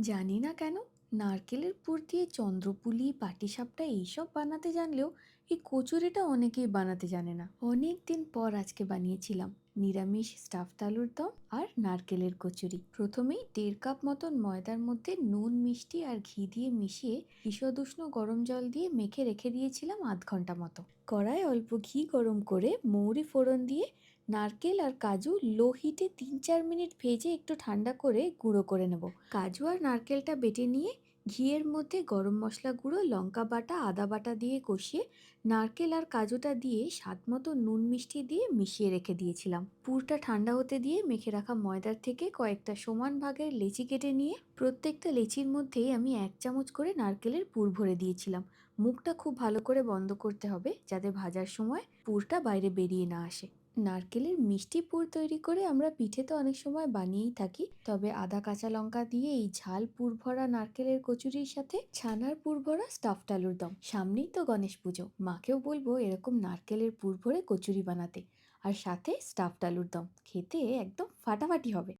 জানি না কেন, নারকেলের পুর দিয়ে চন্দ্রপুলি, পাটিসাপটা এইসব বানাতে জানলেও এই কচুরিটা অনেকেই বানাতে জানে না। অনেক দিন পর আজকে বানিয়েছিলাম। নিরামিষ স্টাফড আলুর দম আর নারকেলের কচুরি। প্রথমেই দেড় কাপ মতন ময়দার মধ্যে নুন, মিষ্টি আর ঘি দিয়ে মিশিয়ে ঈষদুষ্ণ গরম জল দিয়ে মেখে রেখে দিয়েছিলাম আধ ঘণ্টা মতো। কড়ায় অল্প ঘি গরম করে মৌরি ফোড়ন দিয়ে নারকেল আর কাজু লো হিটে তিন চার মিনিট ভেজে একটু ঠান্ডা করে গুঁড়ো করে নেব। কাজু আর নারকেলটা বেটে নিয়ে ঘিয়ের মধ্যে গরম মশলা গুঁড়ো, লঙ্কা বাটা, আদা বাটা দিয়ে কষিয়ে নারকেল আর কাজুটা দিয়ে স্বাদ মতো নুন মিষ্টি দিয়ে মিশিয়ে রেখে দিয়েছিলাম। পুরটা ঠান্ডা হতে দিয়ে মেখে রাখা ময়দার থেকে কয়েকটা সমান ভাগের লেচি কেটে নিয়ে প্রত্যেকটা লেচির মধ্যেই আমি এক চামচ করে নারকেলের পুর ভরে দিয়েছিলাম। মুখটা খুব ভালো করে বন্ধ করতে হবে যাতে ভাজার সময় পুরটা বাইরে বেরিয়ে না আসে। নারকেলের মিষ্টি পুর তৈরি করে আমরা পিঠে তো অনেক সময় বানিয়েই থাকি। তবে আদা, কাঁচা লঙ্কা দিয়ে এই ঝাল পুর ভরা নারকেলের কচুরির সাথে ছানার পুর ভরা স্টাফড আলুর দম। সামনেই তো গণেশ পুজো। মাকেও বলব এরকম নারকেলের পুর ভরে কচুরি বানাতে। আর সাথে স্টাফড আলুর দম। খেতে একদম ফাটাফাটি হবে।